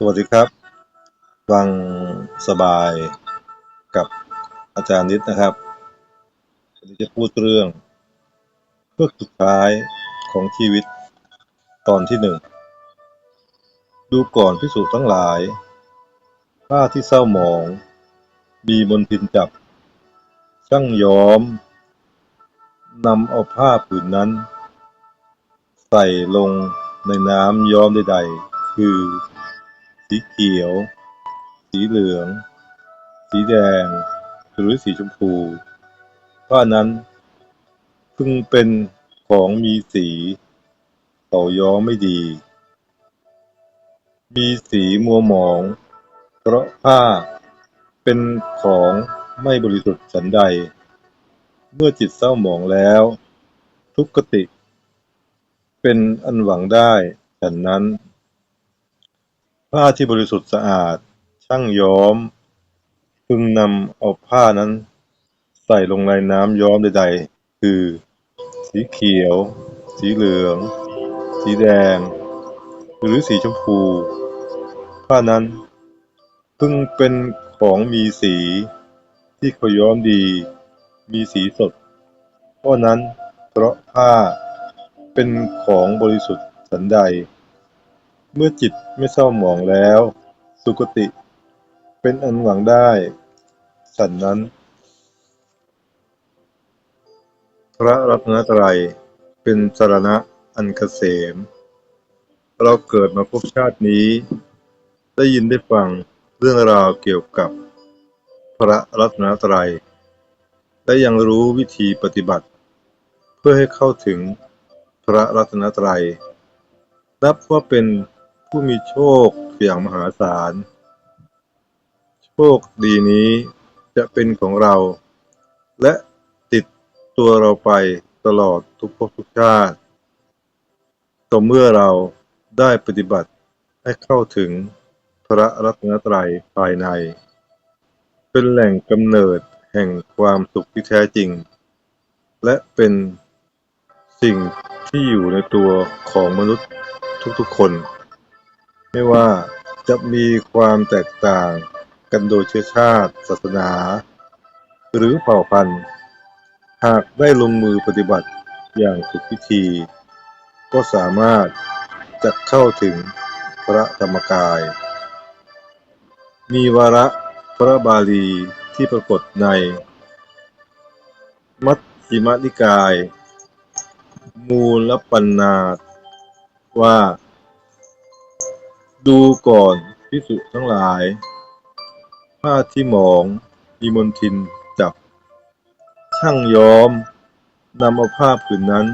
สวัสดีครับ ฟังสบายกับอาจารย์นิดนะครับวันนี้จะพูดเรื่องเพื่อสุดท้ายของชีวิตตอนที่หนึ่ง ดูก่อนพิสูจน์ทั้งหลาย ผ้าที่เศร้าหมอง มีมนทินจับ ช่างย้อมนำเอาผ้าผืนนั้น ใส่ลงในน้ำย้อมใดๆ คือ สีเขียว สีเหลือง สีแดง หรือสีชมพูผ้านั้นพึงเป็นของมีสีเขาย้อมไม่ดี มีสีมัวหมอง เพราะผ้าเป็นของไม่บริสุทธิ์ฉันใด เมื่อจิตเศร้าหมองแล้ว ทุกขติ เป็นอันหวังได้ฉันนั้น ผ้าที่บริสุทธิ์สะอาด ช่างย้อม พึงนำเอาผ้านั้น ใส่ลงในน้ำย้อมใดๆ คือ สีเขียว สีเหลือง สีแดง หรือสีชมพู ผ้านั้น พึงเป็นของมีสีที่เขาย้อมดี มีสีสด เพราะนั้นเพราะผ้าเป็นของบริสุทธิ์ฉันใด เมื่อจิตไม่เศร้าหมองแล้ว สุคติ เป็นอันหวังได้ฉันนั้น พระรัตนตรัยเป็นสารณะอันเกษม เราเกิดมาพบชาตินี้ ได้ยินได้ฟังเรื่องราวเกี่ยวกับพระรัตนตรัย และยังรู้วิธีปฏิบัติ เพื่อให้เข้าถึงพระรัตนตรัย นับว่าเป็น ผู้มีโชคอย่างมหาศาล โชคดีนี้จะเป็นของเรา และติดตัวเราไปตลอดทุกภพทุกชาติต่อเมื่อเราได้ปฏิบัติให้เข้าถึงพระรัตนตรัยภายใน เป็นแหล่งกำเนิดแห่งความสุขที่แท้จริง และเป็นสิ่งที่อยู่ในตัวของมนุษย์ทุกๆคน ไม่ว่าจะมีความแตกต่างกันโดยเชื้อชาติ ศาสนา หรือเผ่าพันธุ์ หากได้ลงมือปฏิบัติอย่างถูกวิธี ก็สามารถจะเข้าถึงพระธรรมกาย มีวาระพระบาลีที่ปรากฏใน มัชฌิมนิกาย มูลปัญนาว่า ดูก่อนพิสุทั้งหลาย ผ้าที่หมองมีมนทินจับ ช่างย้อมนำเอาผ้าผืนนั้น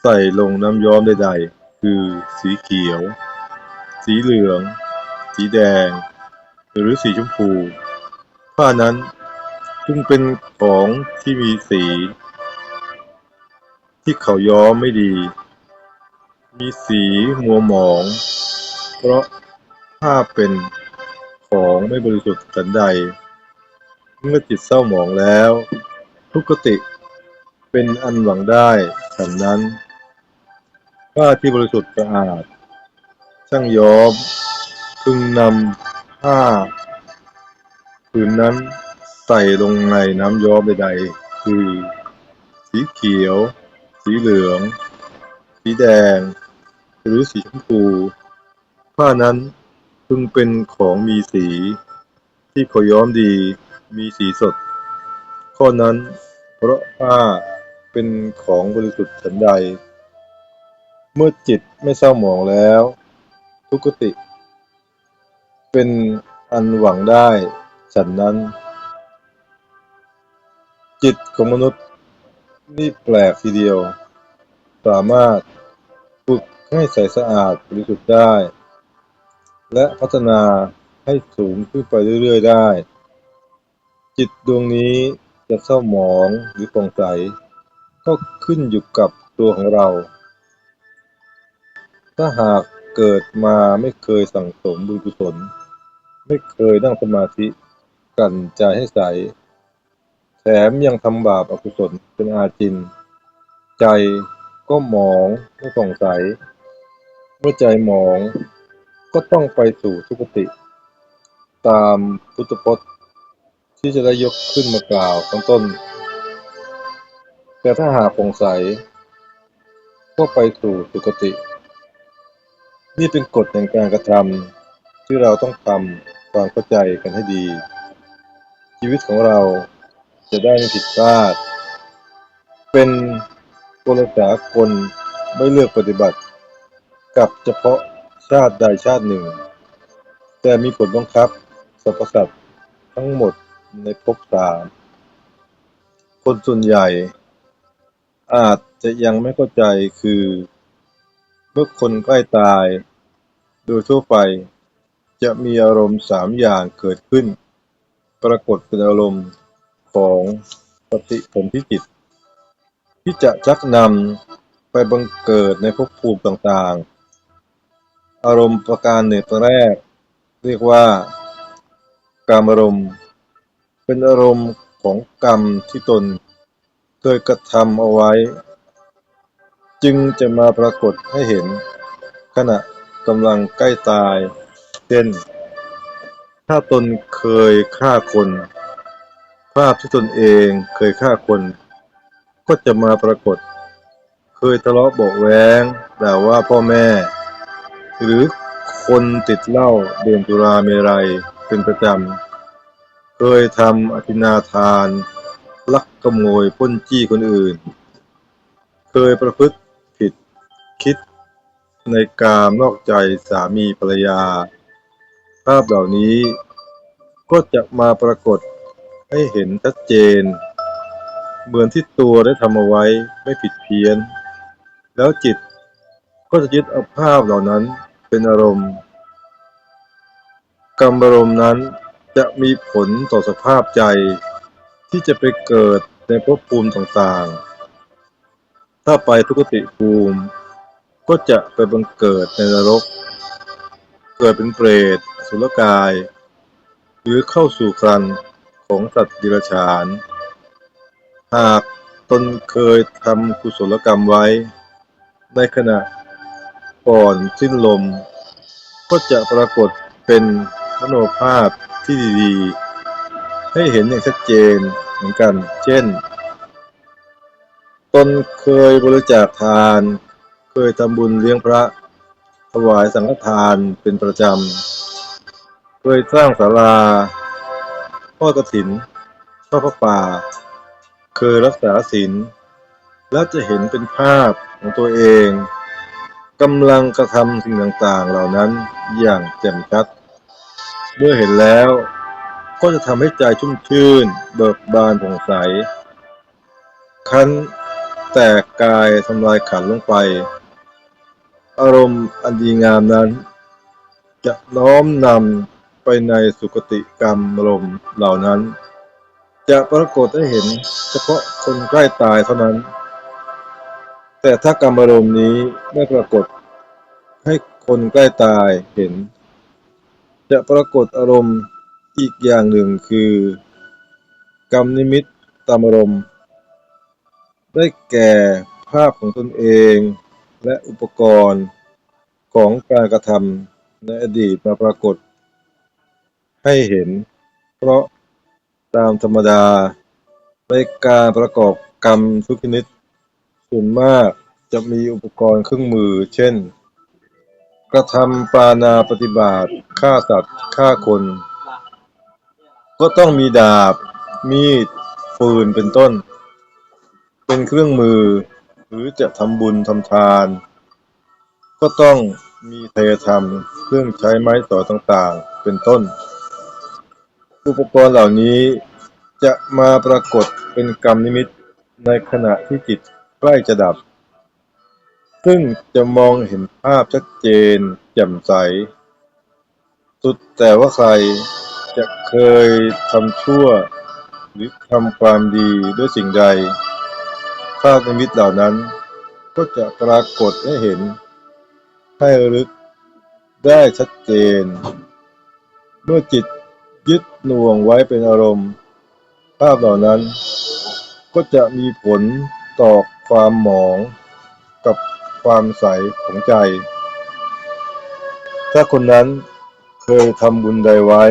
ใส่ลงน้ำย้อมใดๆ คือสีเขียว สีเหลือง สีแดง หรือสีชมพู ผ้านั้นจึงเป็นของที่มีสี ที่เขาย้อมไม่ดี มีสีมัวหมอง เพราะผ้าเป็นของไม่บริสุทธิ์ฉันใด เมื่อจิตเศร้าหมองแล้ว ทุกติเป็นอันหวังได้ฉันนั้นผ้าที่บริสุทธิ์สะอาด ช่างย้อมพึงนำผ้าผืนนั้นใส่ลงในน้ำย้อมใดๆ คือ สีเขียว สีเหลือง สีแดง หรือสีชมพู ผ้านั้นพึงเป็นของมีสี ที่เขาย้อมดีมีสีสด ข้อนั้น เพราะผ้าเป็นของบริสุทธิ์ฉันใด เมื่อจิตไม่เศร้าหมองแล้ว ทุกขติ เป็นอันหวังได้ฉันนั้น จิตของมนุษย์นี่แปลกทีเดียว สามารถฝึกให้ใสสะอาดบริสุทธิ์ได้ และพัฒนาให้สูงขึ้นไปเรื่อยๆได้ จิตดวงนี้จะเศร้าหมองหรือผ่องใส ก็ขึ้นอยู่กับตัวของเรา ถ้าหากเกิดมาไม่เคยสั่งสมบุญกุศล ไม่เคยนั่งสมาธิกันใจให้ใส แถมยังทำบาปอกุศลเป็นอาจิน ใจก็หมองไม่ผ่องใส เมื่อใจหมอง ก็ต้องไปสู่ทุกติ ตามพุทธพจน์ที่จะได้ยกขึ้นมากล่าวข้างต้น แต่ถ้าหากงใสก็ไปสู่สุคติ นี่เป็นกฎแห่งการกระทำที่เราต้องทำความเข้าใจกันให้ดี ชีวิตของเราจะได้ไม่ผิดพลาด เป็นกลสากลไม่เลือกปฏิบัติ กับเฉพาะ ชาติใดชาติหนึ่ง แต่มีผลบังคับสรรพสัตว์ทั้งหมดในภพสามคนส่วนใหญ่ อาจจะยังไม่เข้าใจคือ เมื่อคนใกล้ตาย โดยทั่วไปจะมีอารมณ์สามอย่างเกิดขึ้น ปรากฏเป็นอารมณ์ของปฏิผลที่จิต ที่จะชักนำไปบังเกิดในภพภูมิต่างๆ อารมณ์ประการหนึ่งประแรก เรียกว่า กามอารมณ์ เป็นอารมณ์ของกรรมที่ตนเคยกระทำเอาไว้ จึงจะมาปรากฏให้เห็น ขณะกำลังใกล้ตาย เช่น ถ้าตนเคยฆ่าคน ภาพที่ตนเองเคยฆ่าคน ก็จะมาปรากฏ เคยทะเลาะเบอกแว้งด่าว่าพ่อแม่ หรือคนติดเหล้าดื่มสุราเมรัยเป็นประจำ เคยทำอธินาทาน ลักขโมยปล้นจี้คนอื่น เคยประพฤติผิดคิดในการนอกใจสามีภรรยา ภาพเหล่านี้ก็จะมาปรากฏให้เห็นชัดเจน เหมือนที่ตัวได้ทำเอาไว้ไม่ผิดเพี้ยน แล้วจิตก็จะยึดเอาภาพเหล่านั้น เป็นอารมณ์ กรรมอารมณ์นั้นจะมีผลต่อสภาพใจ ที่จะไปเกิดในภพภูมิต่างๆ ถ้าไปทุกติภูมิก็จะไปบังเกิดในนรก เกิดเป็นเปรต สุรกาย หรือเข้าสู่ครันของสัตว์ดิรัจฉาน หากตนเคยทำกุศลกรรมไว้ ในขณะ ก่อนสิ้นลม ก็จะปรากฏเป็นมโนภาพที่ดีๆ ให้เห็นอย่างชัดเจนเหมือนกัน เช่น ตนเคยบริจาคทาน เคยทำบุญเลี้ยงพระ ถวายสังฆทานเป็นประจำ เคยสร้างศาลาทอดกฐินทอพระป่า เคยรักษาศีล แล้วจะเห็นเป็นภาพของตัวเอง กำลังกระทำสิ่งต่างๆ เหล่านั้นอย่างแจ่มชัด เมื่อเห็นแล้ว ก็จะทำให้ใจชุ่มชื่น เบิกบานผ่องใส คันแตกกายทำลายขันลงไป อารมณ์อันดีงามนั้น จะน้อมนำไปในสุคติกรรมอารมณ์เหล่านั้น จะปรากฏให้เห็นเฉพาะคนใกล้ตายเท่านั้น แต่ถ้ากรรมอารมณ์นี้ไม่ปรากฏให้คนใกล้ตายเห็น จะปรากฏอารมณ์อีกอย่างหนึ่งคือ กรรมนิมิตตามอารมณ์ ได้แก่ภาพของตนเองและอุปกรณ์ของการกระทำในอดีตมาปรากฏ ให้เห็น เพราะตามธรรมดาในการประกอบกรรมทุกชนิด ส่วนมากจะมีอุปกรณ์เครื่องมือ เช่น กระทำปานาปฏิบาตฆ่าสัตว์ฆ่าคน ก็ต้องมีดาบ มีดฟืนเป็นต้น เป็นเครื่องมือ หรือจะทำบุญทำทาน ก็ต้องมีไทยธรรม เครื่องใช้ไม้ต่อต่างๆ เป็นต้น อุปกรณ์เหล่านี้จะมาปรากฏเป็นกรรมนิมิตในขณะที่จิต ใกล้จะดับ ซึ่งจะมองเห็นภาพชัดเจน แจ่มใส สุดแต่ว่าใครจะเคยทำชั่ว หรือทำความดีด้วยสิ่งใด ภาพในมิตเหล่านั้น ก็จะปรากฏให้เห็น ให้ระลึกได้ชัดเจน เมื่อจิตยึดหน่วงไว้เป็นอารมณ์ ภาพเหล่านั้นก็จะมีผลต่อ ความหมองกับความใสของใจ ถ้าคนนั้นเคยทำบุญใดไว้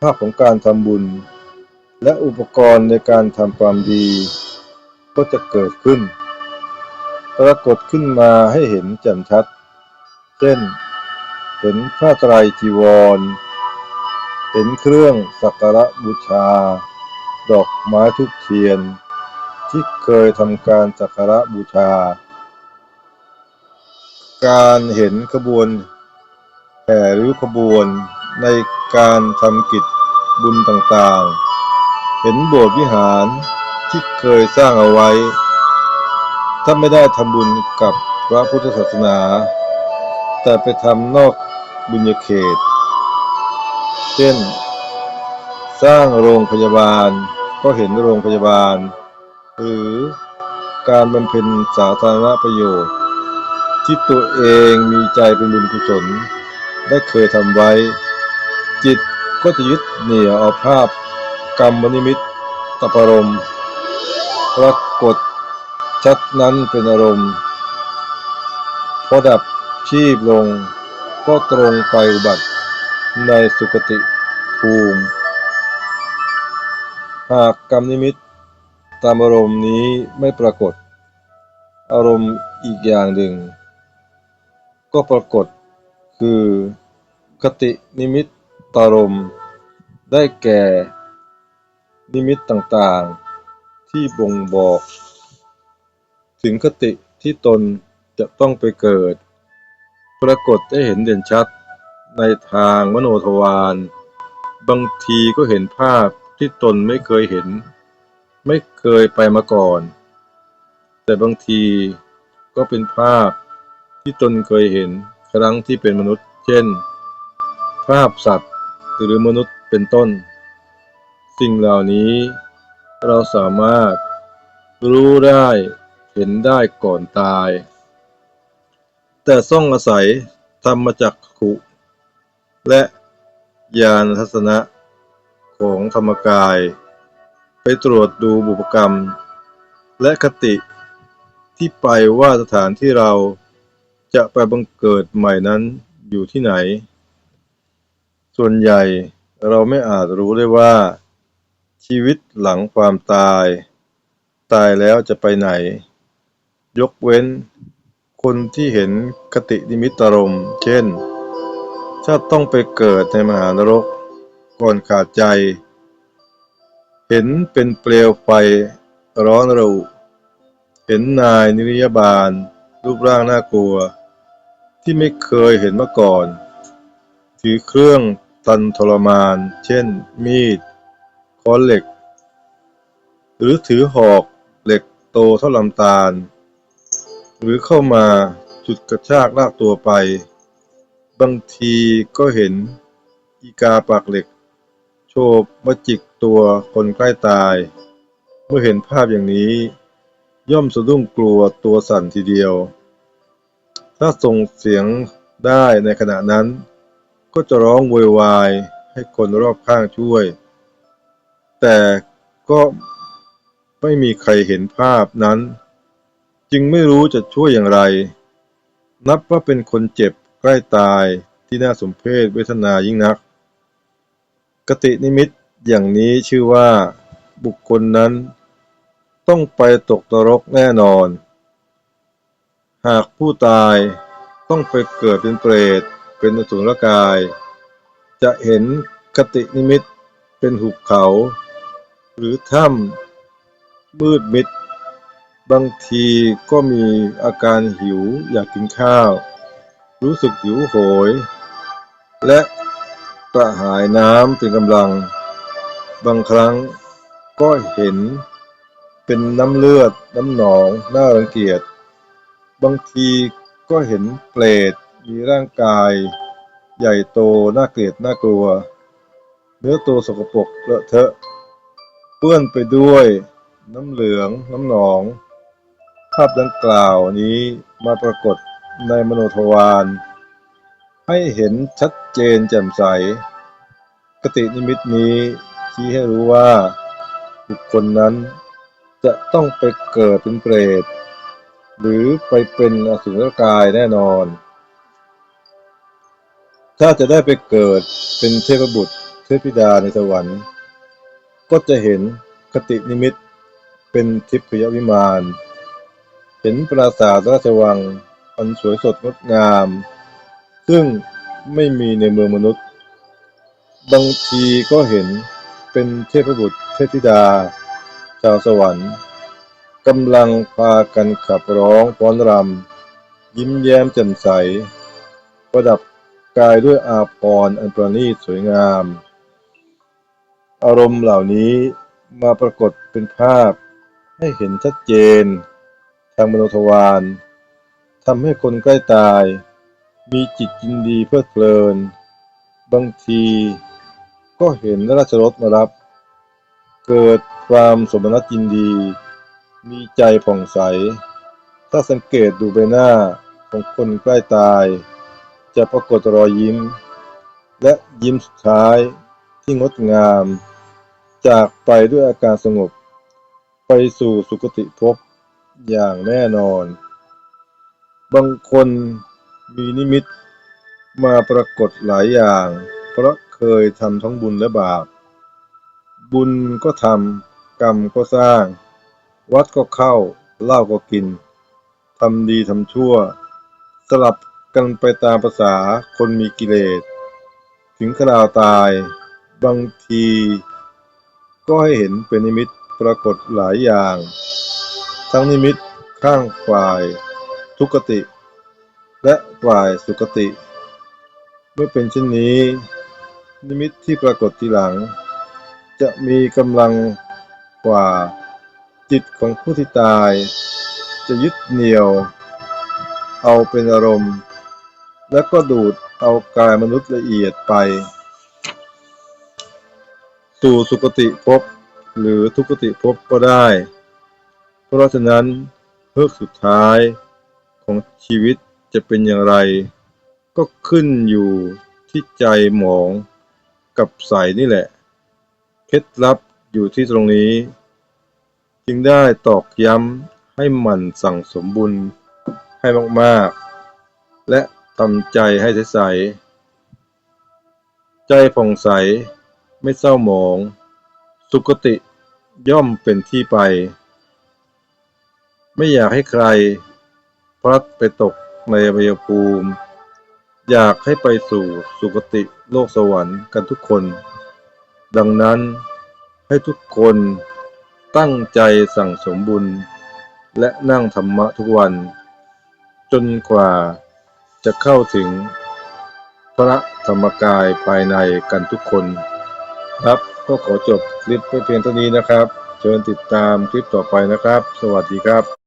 ภาพของการทำบุญ และอุปกรณ์ในการทำความดี ก็จะเกิดขึ้น ปรากฏขึ้นมาให้เห็นแจ่มชัด เช่น เห็นผ้าไตรจีวร เห็นเครื่องสักการะบูชา ดอกไม้ทุกเทียน ที่เคยทำการสักการะบูชา การเห็นขบวนแห่ริ้วขบวนในการทำกิจบุญต่างๆ เห็นโบสถ์วิหารที่เคยสร้างเอาไว้ ถ้าไม่ได้ทำบุญกับพระพุทธศาสนา แต่ไปทำนอกบุญญาเขต เช่น สร้างโรงพยาบาลก็เห็นโรงพยาบาล หรือการบำเพ็ญสาธารณประโยชน์ ที่ตัวเองมีใจเป็นบุญกุศล ได้เคยทำไว้ จิตก็จะยึดเหนี่ยวเอาภาพกรรมนิมิตตปรมปรากฏชัดนั้นเป็นอารมณ์พอดับชีพลงก็ตรงไปอุบัติในสุคติภูมิ หากกรรมนิมิต ตามอารมณ์นี้ไม่ปรากฏ อารมณ์อีกอย่างหนึ่ง ก็ปรากฏคือคตินิมิตตารมณ์ได้แก่ นิมิตต่างๆ ที่บ่งบอก ถึงคติที่ตนจะต้องไปเกิด ปรากฏได้เห็นเด่นชัดในทางมโนทวาร บางทีก็เห็นภาพที่ตนไม่เคยเห็น ไม่เคยไปมาก่อน แต่บางทีก็เป็นภาพที่ตนเคยเห็นครั้งที่เป็นมนุษย์ เช่น ภาพสัตว์หรือมนุษย์เป็นต้น สิ่งเหล่านี้เราสามารถรู้ได้เห็นได้ก่อนตาย แต่ต้องอาศัยธรรมจักขุ และญาณทัศนะของธรรมกาย ไปตรวจดูบุพกรรม และคติที่ไปว่าสถานที่เราจะไปบังเกิดใหม่นั้นอยู่ที่ไหน ส่วนใหญ่เราไม่อาจรู้ได้ว่า ชีวิตหลังความตาย ตายแล้วจะไปไหน ยกเว้น คนที่เห็นคตินิมิตรม เช่น ถ้าต้องไปเกิดในมหานรก ก่อนขาดใจ เห็นเป็นเปลวไฟร้อนระอุ เห็นนายนิรยาบาล รูปร่างน่ากลัว ที่ไม่เคยเห็นมาก่อน ถือเครื่องตันทรมาน เช่น มีดค้อนเหล็ก หรือถือหอกเหล็กโตเท่าลำตาล หรือเข้ามาจุดกระชากลากตัวไป บางทีก็เห็นอีกาปากเหล็ก โชบมาจิก ตัวคนใกล้ตาย เมื่อเห็นภาพอย่างนี้ ย่อมสะดุ้งกลัวตัวสั่นทีเดียว ถ้าส่งเสียงได้ในขณะนั้น ก็จะร้องโวยวายให้คนรอบข้างช่วย แต่ก็ไม่มีใครเห็นภาพนั้น จึงไม่รู้จะช่วยอย่างไร นับว่าเป็นคนเจ็บใกล้ตายที่น่าสมเพชเวทนายิ่งนัก กตินิมิต อย่างนี้ชื่อว่า บุคคลนั้น ต้องไปตกนรกแน่นอน หากผู้ตายต้องไปเกิดเป็นเปรต เป็นอสุรกาย จะเห็นคตินิมิตเป็นหุบเขา หรือถ้ำมืดมิด บางทีก็มีอาการหิวอยากกินข้าว รู้สึกหิวโหย และกระหายน้ำเป็นกำลัง บางครั้งก็เห็นเป็นน้ำเลือดน้ำหนองน่ารังเกียจ บางทีก็เห็นเปรตมีร่างกาย ใหญ่โตน่าเกลียดน่ากลัว เนื้อตัวสกปรกเลอะเทอะ เปื้อนไปด้วยน้ำเหลืองน้ำหนอง ภาพดังกล่าวนี้มาปรากฏในมโนทวารให้เห็นชัดเจนแจ่มใสกตินิมิตนี้ ชี้ให้รู้ว่า บุคคลนั้นจะต้องไปเกิดเป็นเปรต หรือไปเป็นอสุรกายแน่นอน ถ้าจะได้ไปเกิดเป็นเทพบุตรเทพธิดาในสวรรค์ ก็จะเห็นคตินิมิตเป็นทิพยวิมานเห็นปราสาทราชวังอันสวยสดงดงาม ซึ่งไม่มีในเมืองมนุษย์ บางทีก็เห็น เป็นเทพบุตรเทพธิดา ชาวสวรรค์กำลังพากันขับร้องฟ้อนรำ ยิ้มแย้มแจ่มใส ประดับกายด้วยอาภรณ์อันประณีตสวยงาม อารมณ์เหล่านี้มาปรากฏเป็นภาพให้เห็นชัดเจน ทางมโนทวารทำให้คนใกล้ตาย มีจิตยินดีเพลิดเพลิน บางที ก็เห็นราชรถมารับ เกิดความสมนัตยินดี มีใจผ่องใส ถ้าสังเกตดูใบหน้าของคนใกล้ตาย จะปรากฏรอยยิ้ม และยิ้มสุดท้ายที่งดงาม จากไปด้วยอาการสงบ ไปสู่สุคติภพอย่างแน่นอน บางคนมีนิมิตมาปรากฏหลายอย่าง เพราะ เคยทำทั้งบุญและบาป บุญก็ทำกรรมก็สร้าง วัดก็เข้าเหล้าก็กินทำดีทำชั่ว สลับกันไปตามภาษาคนมีกิเลส ถึงคราวตายบางที ก็ให้เห็นเป็นนิมิตปรากฏหลายอย่าง ทั้งนิมิตข้างฝ่าย ทุกติ และฝ่ายสุคติ เมื่อเป็นเช่นนี้ นิมิตที่ปรากฏทีหลัง จะมีกำลังกว่าจิตของผู้ที่ตาย จะยึดเหนี่ยว เอาเป็นอารมณ์ และก็ดูดเอากายมนุษย์ละเอียดไป สู่สุคติภพหรือทุกติภพก็ได้ เพราะฉะนั้นเพื่อสุดท้ายของชีวิตจะเป็นอย่างไร ก็ขึ้นอยู่ที่ใจหมอง กับใสนี่แหละ เคล็ดลับอยู่ที่ตรงนี้ จึงได้ตอกย้ำให้มันสั่งสมบุญให้มากๆ และทำใจให้ใสๆใจผ่องใสไม่เศร้าหมอง สุคติย่อมเป็นที่ไป ไม่อยากให้ใครพลัดไปตกในอบายภูมิ อยากให้ไปสู่สุคติโลกสวรรค์กันทุกคน ดังนั้นให้ทุกคนตั้งใจสั่งสมบุญ และนั่งธรรมะทุกวัน จนกว่าจะเข้าถึงพระธรรมกายภายในกันทุกคน ครับก็ขอจบคลิปไปเพียงเท่านี้นะครับ เชิญติดตามคลิปต่อไปนะครับ สวัสดีครับ